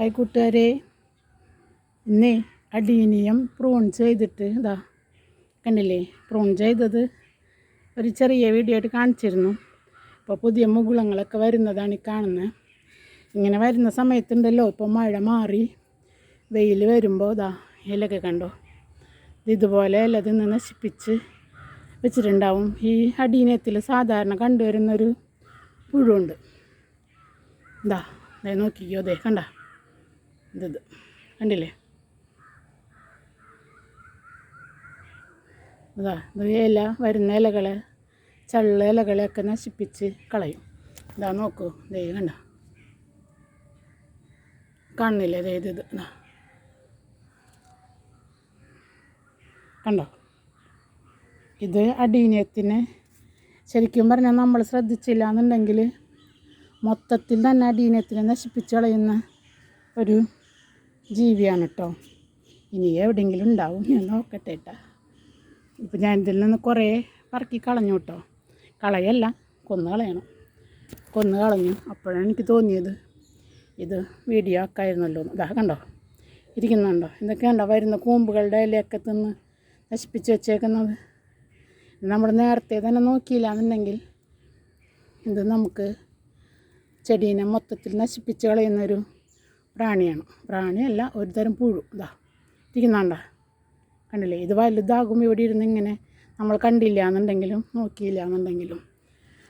Hi കൂട്ടുകാരെ. ഇന്നേ adenium prune ചെയ്തിട്ട് ഇതാ കണ്ടില്ലേ? പ്രൂൺ ചെയ്തത് ഒരു ചെറിയ വീഡിയോ ആയിട്ട് കാണിച്ചിരുന്നു. ഇപ്പോൾ പുതിയ മുകുളങ്ങളൊക്കെ വരുന്നതാണ് ഈ കാണുന്നത് ഇങ്ങനെ വരുന്ന സമയത്തുണ്ടല്ലോ ഇപ്പോൾ മഴ മാറി വെയിൽ വരുമ്പോൾ ഇതാ ഇലൊക്കെ കണ്ടോ? ഇതുപോലെ ഇല ഇന്ന് നശിപ്പിച്ച് വെച്ചിട്ടുണ്ടാവും. ഈ അടീനത്തിൽ സാധാരണ കണ്ടുവരുന്നൊരു പുഴുണ്ട്. ഇതാ ദേ നോക്കിക്കോ അതെ കണ്ട. ഇത് കണ്ടില്ലേ? അതാ ഇല വരുന്ന ഇലകളെ ചള്ള ഇലകളെയൊക്കെ നശിപ്പിച്ച് കളയും. ഇതാ നോക്കൂ. ദേ കണ്ട? കാണുന്നില്ലേ ദേ ഇത് കണ്ടോ? ഇത് അടീനത്തിന് ശരിക്കും പറഞ്ഞാൽ നമ്മൾ ശ്രദ്ധിച്ചില്ല എന്നുണ്ടെങ്കിൽ മൊത്തത്തിൽ തന്നെ അടീനത്തിനെ നശിപ്പിച്ച് കളയുന്ന ഒരു ജീവിയാണ് കേട്ടോ ഇനി എവിടെയെങ്കിലും ഉണ്ടാവും. ഞാൻ നോക്കട്ടെ കേട്ടോ ഇപ്പം ഞാൻ ഇതിൽ നിന്ന് കുറേ പറക്കി കളഞ്ഞു കേട്ടോ കളയല്ല കൊന്നു കളയണം. കൊന്നു കളഞ്ഞു. അപ്പോഴാണ് എനിക്ക് തോന്നിയത് ഇത് വീഡിയോ ആക്കായിരുന്നല്ലോ. ഇതാ കണ്ടോ? ഇരിക്കുന്നുണ്ടോ? ഇതൊക്കെ കണ്ടോ? വരുന്ന കൂമ്പുകളുടെ ഇലയൊക്കെ തിന്ന് നശിപ്പിച്ച് വെച്ചേക്കുന്നത്. നമ്മൾ നേരത്തെ തന്നെ നോക്കിയില്ല എന്നുണ്ടെങ്കിൽ ഇത് നമുക്ക് ചെടീനെ മൊത്തത്തിൽ നശിപ്പിച്ച് കളയുന്നൊരു പ്രാണിയാണ്. പ്രാണിയല്ല ഒരു തരം പുഴു. ഇതാ ഇരിക്കുന്നുണ്ട? കണ്ടില്ലേ? ഇത് വലുതാകും ഇവിടെ ഇരുന്ന് ഇങ്ങനെ നമ്മൾ കണ്ടില്ല എന്നുണ്ടെങ്കിലും നോക്കിയില്ല എന്നുണ്ടെങ്കിലും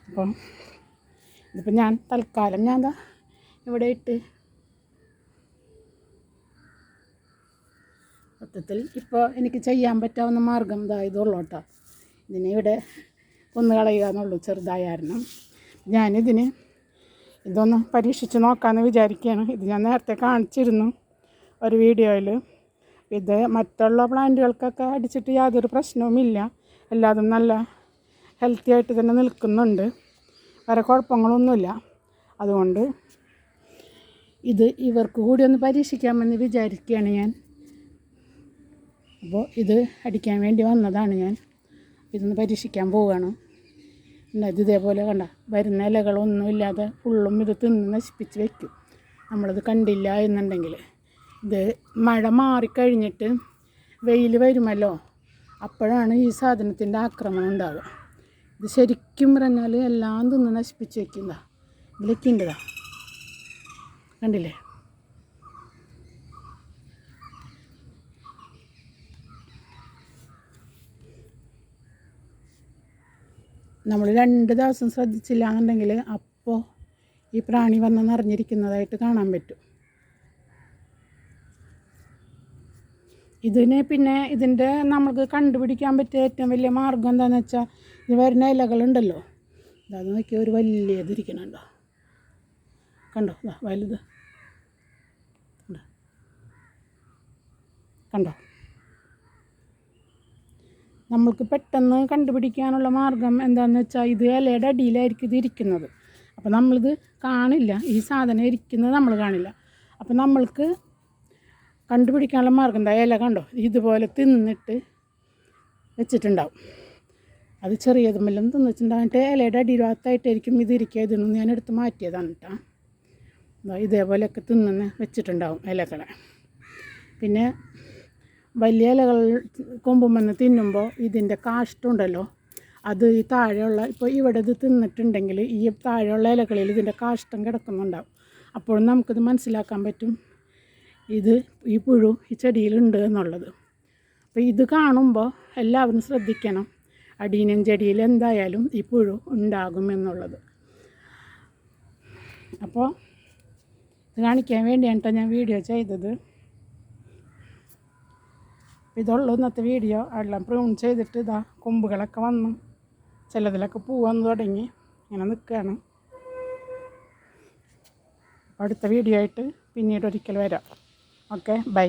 അപ്പം ഇതിപ്പോൾ ഞാൻ തൽക്കാലം ഞാൻ എന്താ ഇവിടെ ഇട്ട് മൊത്തത്തിൽ ഇപ്പോൾ എനിക്ക് ചെയ്യാൻ പറ്റാവുന്ന മാർഗം ഇതാ കേട്ടോ. ഇതിനെ ഇവിടെ കൊന്നു കളയുക എന്നുള്ളൂ കാരണം. ഞാനിതിന് ഇതൊന്ന് പരീക്ഷിച്ച് നോക്കാമെന്ന് വിചാരിക്കുകയാണ് ഇത് ഞാൻ നേരത്തെ കാണിച്ചിരുന്നു ഒരു വീഡിയോയിൽ ഇത് മറ്റുള്ള പ്ലാന്റുകൾക്കൊക്കെ അടിച്ചിട്ട് യാതൊരു പ്രശ്നവുമില്ല. എല്ലാതും നല്ല ഹെൽത്തി ആയിട്ട് തന്നെ നിൽക്കുന്നുണ്ട്. വേറെ കുഴപ്പങ്ങളൊന്നുമില്ല. അതുകൊണ്ട് ഇത് ഇവർക്ക് കൂടി ഒന്ന് പരീക്ഷിക്കാമെന്ന് വിചാരിക്കുകയാണ് ഞാൻ. അപ്പോൾ ഇത് അടിക്കാൻ വേണ്ടി വന്നതാണ് ഞാൻ. ഇതൊന്ന് പരീക്ഷിക്കാൻ പോവുകയാണ്. ഇത് ഇതേപോലെ കണ്ട. വരുന്ന ഇലകളൊന്നുമില്ലാതെ ഫുള്ളും ഇത് തിന്ന് നശിപ്പിച്ച് വെക്കും. നമ്മളത് കണ്ടില്ല എന്നുണ്ടെങ്കിൽ. ഇത് മഴ മാറിക്കഴിഞ്ഞിട്ട് വെയിൽ വരുമല്ലോ. അപ്പോഴാണ് ഈ സാധനത്തിന്റെ ആക്രമണം ഉണ്ടാവുക. ഇത് ശരിക്കും പറഞ്ഞാൽ എല്ലാം തിന്ന് നശിപ്പിച്ച് വെക്കുന്നതാണ് ഇതിലൊക്കെ കണ്ടില്ലേ? നമ്മൾ രണ്ട് ദിവസം ശ്രദ്ധിച്ചില്ല എന്നുണ്ടെങ്കിൽ അപ്പോൾ ഈ പ്രാണി വന്ന് നിറഞ്ഞിരിക്കുന്നതായിട്ട് കാണാൻ പറ്റും. ഇതിനെ പിന്നെ ഇതിന്റെ നമുക്ക് കണ്ടുപിടിക്കാൻ പറ്റിയ ഏറ്റവും വലിയ മാർഗം എന്താണെന്ന് വെച്ചാൽ ഇത് വരുന്ന ഇലകളുണ്ടല്ലോ. അത് നോക്കി ഒരു വലിയ ഇതിരിക്കണുണ്ടോ കണ്ടോ? വലുത്. കണ്ടോ? നമ്മൾക്ക് പെട്ടെന്ന് കണ്ടുപിടിക്കാനുള്ള മാർഗം എന്താണെന്ന് വെച്ചാൽ ഇത് ഇലയുടെ അടിയിലായിരിക്കും ഇത് ഇരിക്കുന്നത്. അപ്പോൾ നമ്മളിത് കാണില്ല. ഈ സാധനം ഇരിക്കുന്നത് നമ്മൾ കാണില്ല. അപ്പോൾ നമ്മൾക്ക് കണ്ടുപിടിക്കാനുള്ള മാർഗം എന്താ? ഇല കണ്ടോ? ഇതുപോലെ തിന്നിട്ട് വെച്ചിട്ടുണ്ടാവും. അത് ചെറിയതുമെല്ലാം തിന്ന് വെച്ചിട്ടുണ്ടാവും. എന്നിട്ട് ഇലയുടെ അടിയിലാത്തായിട്ടായിരിക്കും ഇത് ഇരിക്കുക. ഇതൊന്നും ഞാൻ എടുത്ത് മാറ്റിയതാണ് കേട്ടോ ഇതേപോലെയൊക്കെ തിന്നെ വെച്ചിട്ടുണ്ടാവും ഇലകളെ. പിന്നെ വലിയ ഇലകൾ കൊമ്പുമെന്ന് തിന്നുമ്പോൾ ഇതിന്റെ കാഷ്ടമുണ്ടല്ലോ അത് ഈ താഴെയുള്ള ഇപ്പോൾ ഇവിടെ ഇത് തിന്നിട്ടുണ്ടെങ്കിൽ ഈ താഴെയുള്ള ഇലകളിൽ ഇതിന്റെ കാഷ്ടം കിടക്കുന്നുണ്ടാവും. അപ്പോൾ നമുക്കിത് മനസ്സിലാക്കാൻ പറ്റും. ഇത് ഈ പുഴു ഈ ചെടിയിലുണ്ട് എന്നുള്ളത്. അപ്പോൾ ഇത് കാണുമ്പോൾ എല്ലാവരും ശ്രദ്ധിക്കണം. അടീനം ചെടിയിൽ എന്തായാലും ഈ പുഴു ഉണ്ടാകും എന്നുള്ളത്. അപ്പോൾ ഇത് കാണിക്കാൻ വേണ്ടിയാണ് ഞാൻ വീഡിയോ ചെയ്തത്. ഇതുള്ളൂ ഇന്നത്തെ വീഡിയോ. എല്ലാം പ്രൂൺ ചെയ്തിട്ട് ഇതാ കൊമ്പുകളൊക്കെ വന്നു. ചിലതിലൊക്കെ പൂ വന്നു തുടങ്ങി. ഇങ്ങനെ നിൽക്കുകയാണ്. അപ്പോൾ അടുത്ത വീഡിയോ ആയിട്ട് പിന്നീട് ഒരിക്കൽ വരാം. Okay bye.